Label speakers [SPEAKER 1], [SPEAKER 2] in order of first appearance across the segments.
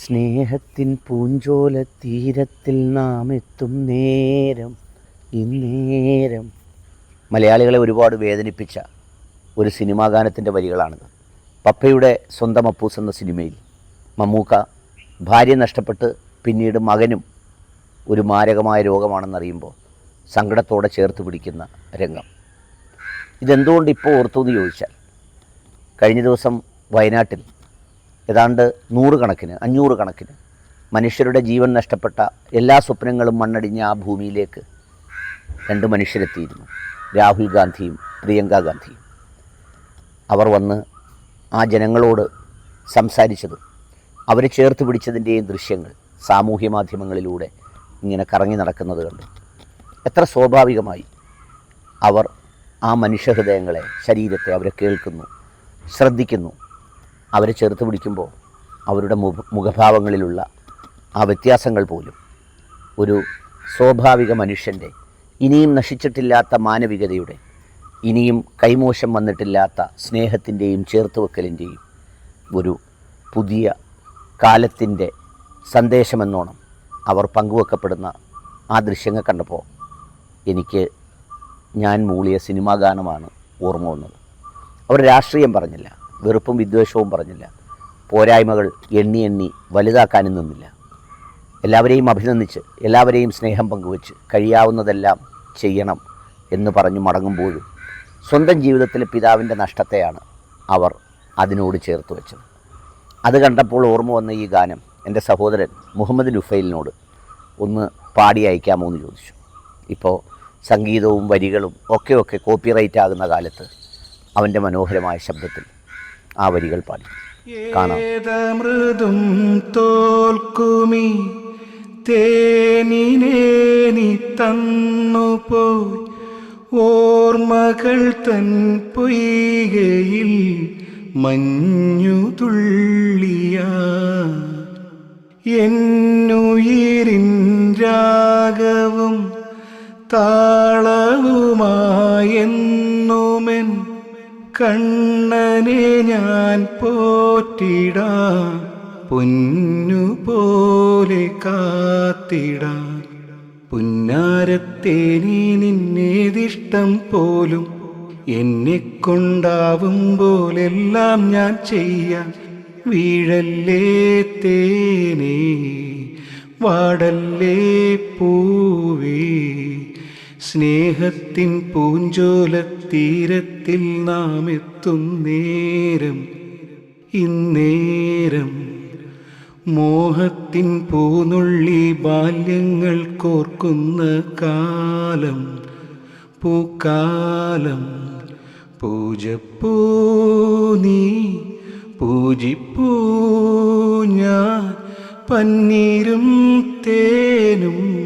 [SPEAKER 1] സ്നേഹത്തിൻ പൂഞ്ചോല തീരത്തിൽ നാം എത്തും നേരം ഇന്നേരം. മലയാളികളെ ഒരുപാട് വേദനിപ്പിച്ച ഒരു സിനിമാ ഗാനത്തിന്റെ വരികളാണിത്. പപ്പയുടെ സ്വന്തം അപ്പൂസ് എന്ന സിനിമയിൽ മമ്മൂക്ക ഭാര്യ നഷ്ടപ്പെട്ട് പിന്നീട് മകനും ഒരു മാരകമായ രോഗമാണെന്നറിയുമ്പോൾ സങ്കടത്തോടെ ചേർത്ത് പിടിക്കുന്ന രംഗം. ഇതെന്തുകൊണ്ട് ഇപ്പോൾ ഓർത്തു എന്ന് ചോദിച്ചാൽ കഴിഞ്ഞ ദിവസം വയനാട്ടിൽ ഏതാണ്ട് നൂറുകണക്കിന് അഞ്ഞൂറ് കണക്കിന് മനുഷ്യരുടെ ജീവൻ നഷ്ടപ്പെട്ട എല്ലാ സ്വപ്നങ്ങളും മണ്ണടിഞ്ഞ ആ ഭൂമിയിലേക്ക് രണ്ട് മനുഷ്യരെത്തിയിരുന്നു. രാഹുൽ ഗാന്ധിയും പ്രിയങ്ക ഗാന്ധിയും. അവർ വന്ന് ആ ജനങ്ങളോട് സംസാരിച്ചതും അവരെ ചേർത്ത് പിടിച്ചതിന്റെയും ദൃശ്യങ്ങൾ സാമൂഹ്യ മാധ്യമങ്ങളിലൂടെ ഇങ്ങനെ കറങ്ങി നടക്കുന്നത് കണ്ടു. എത്ര സ്വാഭാവികമായി അവർ ആ മനുഷ്യഹൃദയങ്ങളെ ശരീരത്തെ അവരെ കേൾക്കുന്നു ശ്രദ്ധിക്കുന്നു അവരെ ചേർത്ത് പിടിക്കുമ്പോൾ അവരുടെ മുഖ മുഖഭാവങ്ങളിലുള്ള ആ വ്യത്യാസങ്ങൾ പോലും. ഒരു സ്വാഭാവിക മനുഷ്യന്റെ ഇനിയും നശിച്ചിട്ടില്ലാത്ത മാനവികതയുടെ ഇനിയും കൈമോശം വന്നിട്ടില്ലാത്ത സ്നേഹത്തിന്റെയും ചേർത്തുവെക്കലിന്റെയും ഒരു പുതിയ കാലത്തിന്റെ സന്ദേശമെന്നോണം അവർ പങ്കുവെക്കപ്പെടുന്ന ആ ദൃശ്യങ്ങൾ കണ്ടപ്പോൾ എനിക്ക് ഞാൻ മൂളിയ സിനിമാ ഗാനമാണ് ഓർമ്മ വന്നത്. അവർ രാഷ്ട്രീയം പറഞ്ഞില്ല. വെറുപ്പും വിദ്വേഷവും പറഞ്ഞില്ല. പോരായ്മകൾ എണ്ണി എണ്ണി വലുതാക്കാനും നിന്നില്ല. എല്ലാവരെയും അഭിനന്ദിച്ച് എല്ലാവരെയും സ്നേഹം പങ്കുവച്ച് കഴിയാവുന്നതെല്ലാം ചെയ്യണം എന്ന് പറഞ്ഞു മടങ്ങുമ്പോഴും സ്വന്തം ജീവിതത്തിലെ പിതാവിന്റെ നഷ്ടത്തെയാണ് അവർ അതിനോട് ചേർത്ത് വെച്ചത്. അത് കണ്ടപ്പോൾ ഓർമ്മ വന്ന ഈ ഗാനം എന്റെ സഹോദരൻ മുഹമ്മദ് നുഫൈലിനോട് ഒന്ന് പാടി അയക്കാമോ എന്ന് ചോദിച്ചു. ഇപ്പോൾ സംഗീതവും വരികളും ഒക്കെ ഒക്കെ കോപ്പിറൈറ്റ് ആകുന്ന കാലത്ത് അവന്റെ മനോഹരമായ ശബ്ദത്തിൽ ആ വരികൾ പാടി. കാണാം.
[SPEAKER 2] തോൽക്കുമി തേനിനേനി നീ തന്നുപോയി. ഓർമ്മകൾ തൻ പൊയ്കയിൽ മഞ്ഞു തുള്ളിയ. എന്നുയിരിൻ രാഗവും താളവുമായെന്നുമെൻ കണ്ണനെ ഞാൻ പോറ്റിടാ പൊന്നു പോലെ കാത്തിടാം പുന്നാരത്തേനി നിന്നേതിഷ്ടം പോലും എന്നെ കൊണ്ടാവും പോലെല്ലാം ഞാൻ ചെയ്യാൻ വീഴല്ലേ തേനേ വാടല്ലേ പൂവേ? സ്നേഹത്തിൻ പൂഞ്ചോല തീരത്തിൽ നാം എത്തും നേരം ഇന്നേരം. മോഹത്തിൻ പൂനുള്ളി ബാല്യങ്ങൾ കോർക്കുന്ന കാലം പൂക്കാലം. പൂജപ്പൂ നീ പൂജിപ്പൂ ഞാൻ പന്നീരും തേനും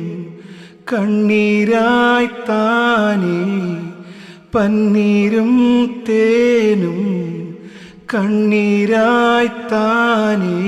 [SPEAKER 2] കണ്ണീരായി താനേ പന്നീരും തേനും കണ്ണീരായി താനേ.